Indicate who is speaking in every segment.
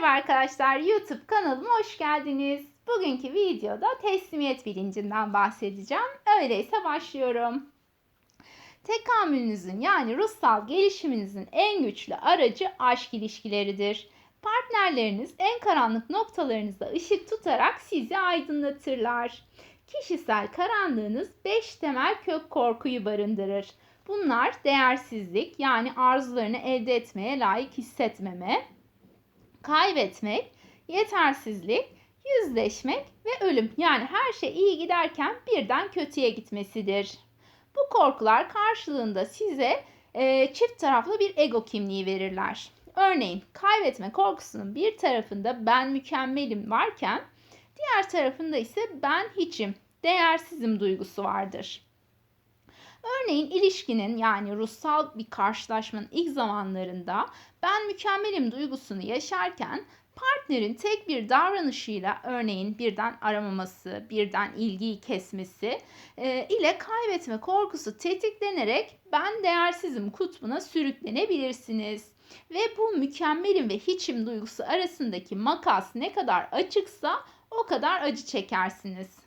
Speaker 1: Merhaba arkadaşlar, YouTube kanalıma hoş geldiniz. Bugünkü videoda teslimiyet bilincinden bahsedeceğim. Öyleyse başlıyorum. Tekamülünüzün yani ruhsal gelişiminizin en güçlü aracı aşk ilişkileridir. Partnerleriniz en karanlık noktalarınızda ışık tutarak sizi aydınlatırlar. Kişisel karanlığınız 5 temel kök korkuyu barındırır. Bunlar değersizlik yani arzularını elde etmeye layık hissetmeme, kaybetmek, yetersizlik, yüzleşmek ve ölüm. Yani her şey iyi giderken birden kötüye gitmesidir. Bu korkular karşılığında size e, çift taraflı bir ego kimliği verirler. Örneğin kaybetme korkusunun bir tarafında ben mükemmelim varken diğer tarafında ise ben hiçim, değersizim duygusu vardır. Örneğin ilişkinin yani ruhsal bir karşılaşmanın ilk zamanlarında ben mükemmelim duygusunu yaşarken partnerin tek bir davranışıyla örneğin birden aramaması, birden ilgiyi kesmesi e, ile kaybetme korkusu tetiklenerek ben değersizim kutbuna sürüklenebilirsiniz. Ve bu mükemmelim ve hiçim duygusu arasındaki makas ne kadar açıksa o kadar acı çekersiniz.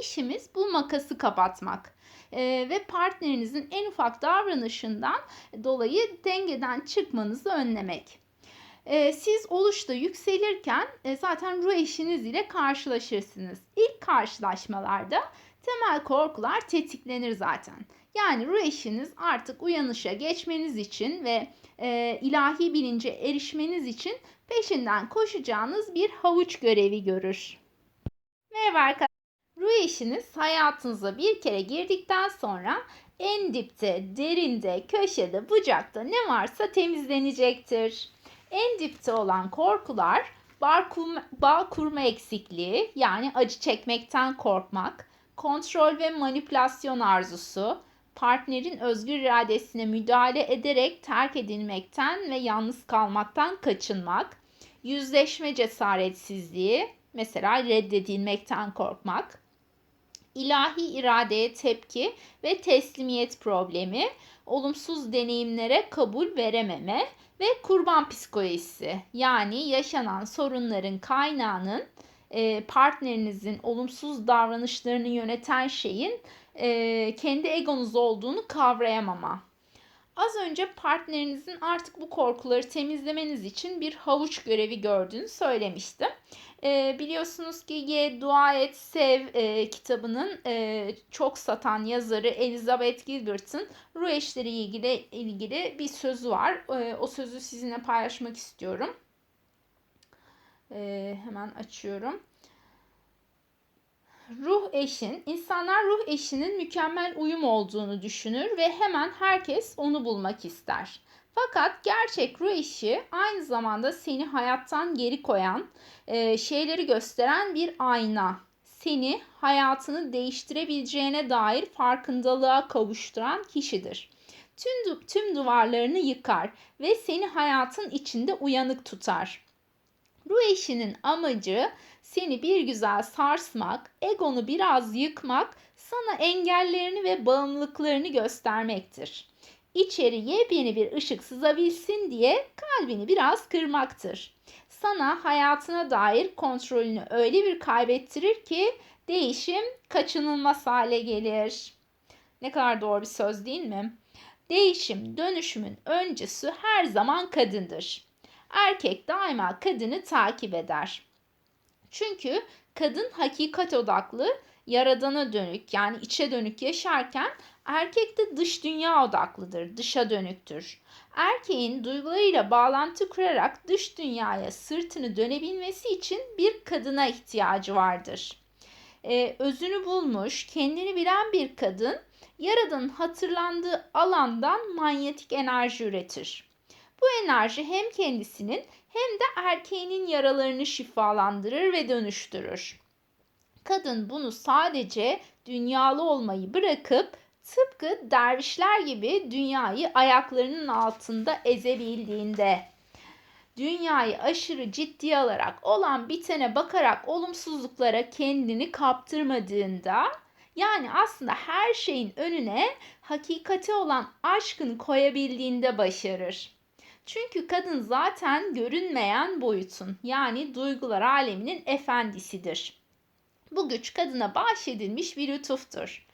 Speaker 1: İşimiz bu makası kapatmak e, ve partnerinizin en ufak davranışından dolayı dengeden çıkmanızı önlemek. E, siz oluşta yükselirken e, zaten ruh eşiniz ile karşılaşırsınız. İlk karşılaşmalarda temel korkular tetiklenir zaten. Yani ruh eşiniz artık uyanışa geçmeniz için ve e, ilahi bilince erişmeniz için peşinden koşacağınız bir havuç görevi görür. Merhaba arkadaşlar. Ruh eşiniz hayatınıza bir kere girdikten sonra en dipte, derinde, köşede, bucakta ne varsa temizlenecektir. En dipte olan korkular bağ kurma, bağ kurma eksikliği yani acı çekmekten korkmak, kontrol ve manipülasyon arzusu, partnerin özgür iradesine müdahale ederek terk edilmekten ve yalnız kalmaktan kaçınmak, yüzleşme cesaretsizliği, mesela reddedilmekten korkmak, ilahi iradeye tepki ve teslimiyet problemi, olumsuz deneyimlere kabul verememe ve kurban psikolojisi. Yani yaşanan sorunların kaynağının e, partnerinizin olumsuz davranışlarını yöneten şeyin e, kendi egonuz olduğunu kavrayamama. Az önce partnerinizin artık bu korkuları temizlemeniz için bir havuç görevi gördüğünü söylemiştim. E, biliyorsunuz ki Ye Dua Et Sev e, kitabının e, çok satan yazarı Elizabeth Gilbert'ın ruh eşleri ilgili ilgili bir sözü var. E, o sözü sizinle paylaşmak istiyorum. E, hemen açıyorum. Ruh eşin, insanlar ruh eşinin mükemmel uyum olduğunu düşünür ve hemen herkes onu bulmak ister. Fakat gerçek ruh eşi aynı zamanda seni hayattan geri koyan, e, şeyleri gösteren bir ayna. Seni hayatını değiştirebileceğine dair farkındalığa kavuşturan kişidir. Tüm, tüm duvarlarını yıkar ve seni hayatın içinde uyanık tutar. Ruh eşinin amacı seni bir güzel sarsmak, egonu biraz yıkmak, sana engellerini ve bağımlılıklarını göstermektir. İçeri yepyeni bir ışık sızabilsin diye kalbini biraz kırmaktır. Sana hayatına dair kontrolünü öyle bir kaybettirir ki değişim kaçınılmaz hale gelir. Ne kadar doğru bir söz değil mi? Değişim, dönüşümün öncüsü her zaman kadındır. Erkek daima kadını takip eder. Çünkü kadın hakikat odaklı, yaradana dönük yani içe dönük yaşarken erkek de dış dünya odaklıdır, dışa dönüktür. Erkeğin duygularıyla bağlantı kurarak dış dünyaya sırtını dönebilmesi için bir kadına ihtiyacı vardır. Ee, özünü bulmuş, kendini bilen bir kadın yaradanın hatırlandığı alandan manyetik enerji üretir. Bu enerji hem kendisinin hem de erkeğinin yaralarını şifalandırır ve dönüştürür. Kadın bunu sadece dünyalı olmayı bırakıp tıpkı dervişler gibi dünyayı ayaklarının altında ezebildiğinde dünyayı aşırı ciddiye alarak olan bitene bakarak olumsuzluklara kendini kaptırmadığında yani aslında her şeyin önüne hakikati olan aşkın koyabildiğinde başarır. Çünkü kadın zaten görünmeyen boyutun yani duygular aleminin efendisidir. Bu güç kadına bahşedilmiş bir lütuftur.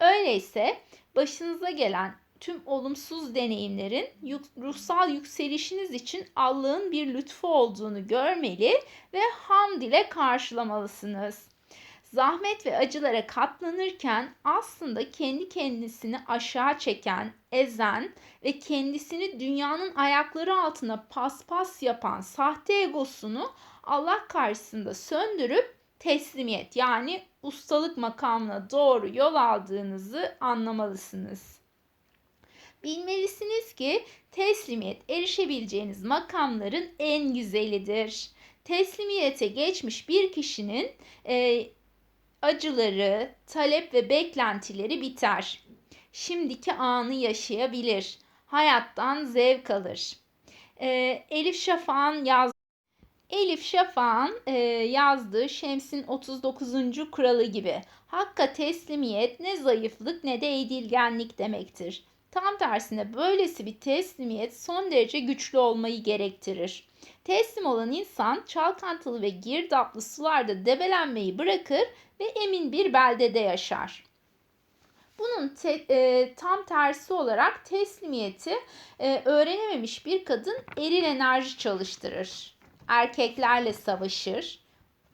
Speaker 1: Öyleyse başınıza gelen tüm olumsuz deneyimlerin ruhsal yükselişiniz için Allah'ın bir lütfu olduğunu görmeli ve hamd ile karşılamalısınız. Zahmet ve acılara katlanırken aslında kendi kendisini aşağı çeken, ezen ve kendisini dünyanın ayakları altına paspas yapan sahte egosunu Allah karşısında söndürüp teslimiyet yani ustalık makamına doğru yol aldığınızı anlamalısınız. Bilmelisiniz ki teslimiyet erişebileceğiniz makamların en güzelidir. Teslimiyete geçmiş bir kişinin e, acıları, talep ve beklentileri biter. Şimdiki anı yaşayabilir. Hayattan zevk alır. E, Elif Şafak'ın yaz Elif Şafak'ın e, yazdığı Şems'in 39. kuralı gibi Hakka teslimiyet ne zayıflık ne de edilgenlik demektir. Tam tersine böylesi bir teslimiyet son derece güçlü olmayı gerektirir. Teslim olan insan çalkantılı ve girdaplı sularda debelenmeyi bırakır ve emin bir beldede yaşar. Bunun te, e, tam tersi olarak teslimiyeti e, öğrenememiş bir kadın eril enerji çalıştırır. Erkeklerle savaşır,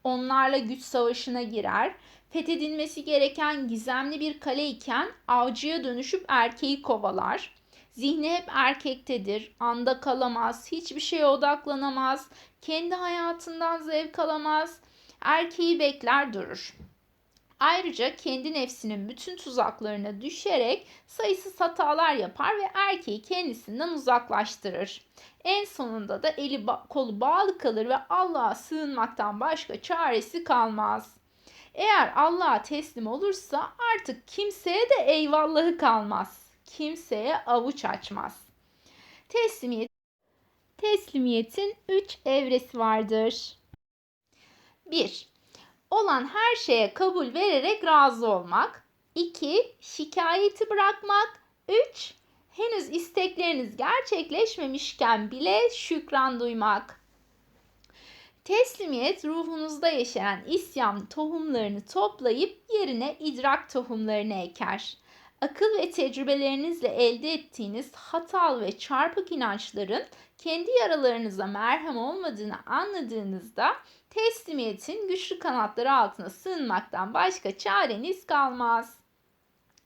Speaker 1: onlarla güç savaşına girer fethedilmesi gereken gizemli bir kale iken avcıya dönüşüp erkeği kovalar. Zihni hep erkektedir, anda kalamaz, hiçbir şeye odaklanamaz, kendi hayatından zevk alamaz, erkeği bekler durur. Ayrıca kendi nefsinin bütün tuzaklarına düşerek sayısız hatalar yapar ve erkeği kendisinden uzaklaştırır. En sonunda da eli kolu bağlı kalır ve Allah'a sığınmaktan başka çaresi kalmaz. Eğer Allah'a teslim olursa artık kimseye de eyvallahı kalmaz. Kimseye avuç açmaz. Teslimiyet Teslimiyetin üç evresi vardır. 1. Olan her şeye kabul vererek razı olmak. 2. Şikayeti bırakmak. 3. Henüz istekleriniz gerçekleşmemişken bile şükran duymak. Teslimiyet ruhunuzda yaşayan isyan tohumlarını toplayıp yerine idrak tohumlarını eker. Akıl ve tecrübelerinizle elde ettiğiniz hatalı ve çarpık inançların kendi yaralarınıza merhem olmadığını anladığınızda teslimiyetin güçlü kanatları altına sığınmaktan başka çareniz kalmaz.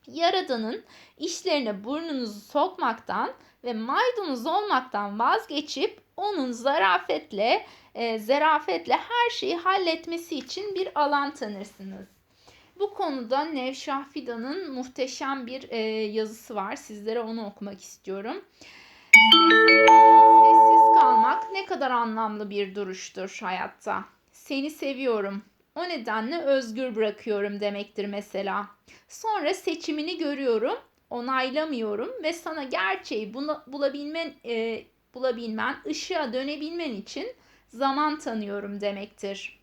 Speaker 1: Yaradan'ın işlerine burnunuzu sokmaktan ve maydanoz olmaktan vazgeçip onun zarafetle e, zerafetle her şeyi halletmesi için bir alan tanırsınız. Bu konuda Nevşah Fidan'ın muhteşem bir e, yazısı var. Sizlere onu okumak istiyorum. Sessiz kalmak ne kadar anlamlı bir duruştur hayatta. Seni seviyorum. O nedenle özgür bırakıyorum demektir mesela. Sonra seçimini görüyorum, onaylamıyorum ve sana gerçeği bulabilmen, e, bulabilmen, ışığa dönebilmen için zaman tanıyorum demektir.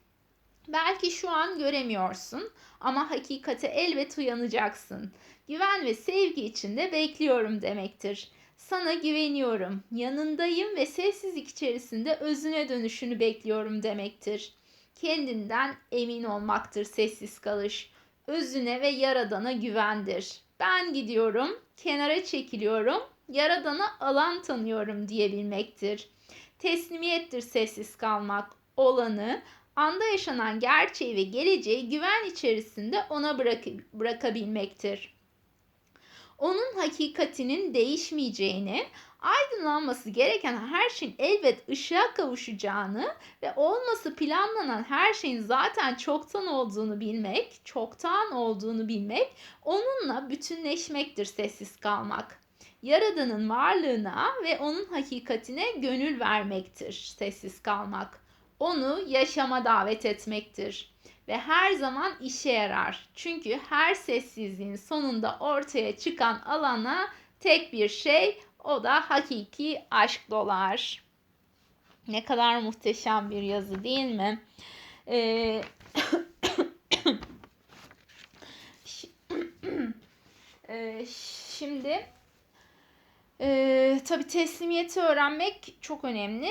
Speaker 1: Belki şu an göremiyorsun ama hakikate elbet uyanacaksın. Güven ve sevgi içinde bekliyorum demektir. Sana güveniyorum, yanındayım ve sessizlik içerisinde özüne dönüşünü bekliyorum demektir. Kendinden emin olmaktır sessiz kalış. Özüne ve yaradana güvendir. Ben gidiyorum, kenara çekiliyorum, yaradana alan tanıyorum diyebilmektir. Teslimiyettir sessiz kalmak, olanı, anda yaşanan gerçeği ve geleceği güven içerisinde ona bırak bırakabilmektir. Onun hakikatinin değişmeyeceğini, aydınlanması gereken her şeyin elbet ışığa kavuşacağını ve olması planlanan her şeyin zaten çoktan olduğunu bilmek, çoktan olduğunu bilmek, onunla bütünleşmektir sessiz kalmak. Yaradan'ın varlığına ve onun hakikatine gönül vermektir sessiz kalmak. Onu yaşama davet etmektir ve her zaman işe yarar. Çünkü her sessizliğin sonunda ortaya çıkan alana tek bir şey o da hakiki aşk dolar. Ne kadar muhteşem bir yazı değil mi? Ee, ee, şimdi Ee, tabii teslimiyeti öğrenmek çok önemli.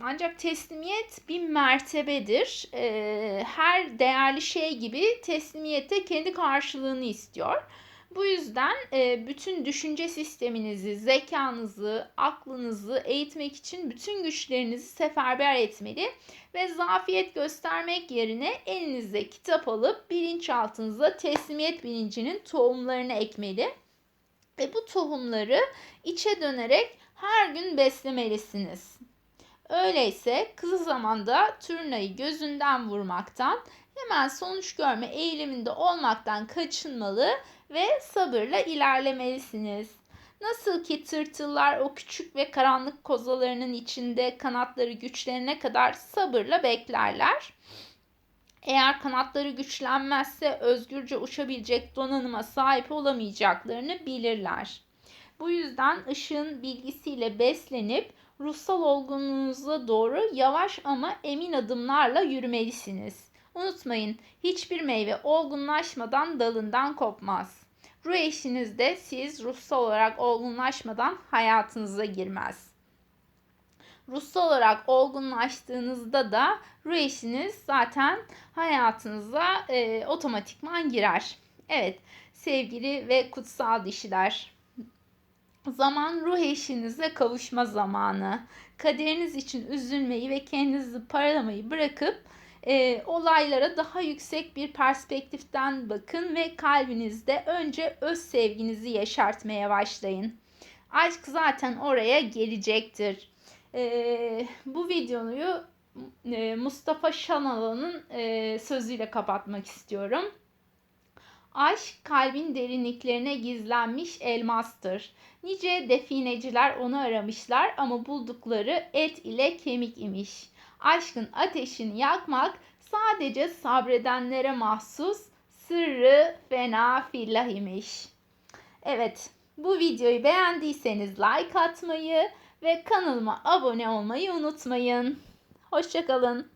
Speaker 1: Ancak teslimiyet bir mertebedir. Ee, her değerli şey gibi teslimiyet de kendi karşılığını istiyor. Bu yüzden e, bütün düşünce sisteminizi, zekanızı, aklınızı eğitmek için bütün güçlerinizi seferber etmeli ve zafiyet göstermek yerine elinizde kitap alıp bilinçaltınıza teslimiyet bilincinin tohumlarını ekmeli ve bu tohumları içe dönerek her gün beslemelisiniz. Öyleyse kısa zamanda turnayı gözünden vurmaktan, hemen sonuç görme eğiliminde olmaktan kaçınmalı ve sabırla ilerlemelisiniz. Nasıl ki tırtıllar o küçük ve karanlık kozalarının içinde kanatları güçlenene kadar sabırla beklerler. Eğer kanatları güçlenmezse özgürce uçabilecek donanıma sahip olamayacaklarını bilirler. Bu yüzden ışığın bilgisiyle beslenip ruhsal olgunluğunuza doğru yavaş ama emin adımlarla yürümelisiniz. Unutmayın, hiçbir meyve olgunlaşmadan dalından kopmaz. Ruh eşiniz de siz ruhsal olarak olgunlaşmadan hayatınıza girmez. Ruhsal olarak olgunlaştığınızda da ruh eşiniz zaten hayatınıza e, otomatikman girer. Evet, sevgili ve kutsal dişiler. Zaman ruh eşinize kavuşma zamanı. Kaderiniz için üzülmeyi ve kendinizi paralamayı bırakıp e, olaylara daha yüksek bir perspektiften bakın ve kalbinizde önce öz sevginizi yaşartmaya başlayın. Aşk zaten oraya gelecektir. E, bu videoyu e, Mustafa Şanalı'nın e, sözüyle kapatmak istiyorum. Aşk kalbin derinliklerine gizlenmiş elmastır. Nice defineciler onu aramışlar ama buldukları et ile kemik imiş. Aşkın ateşini yakmak sadece sabredenlere mahsus sırrı fena fillah imiş. Evet, bu videoyu beğendiyseniz like atmayı ve kanalıma abone olmayı unutmayın. Hoşçakalın.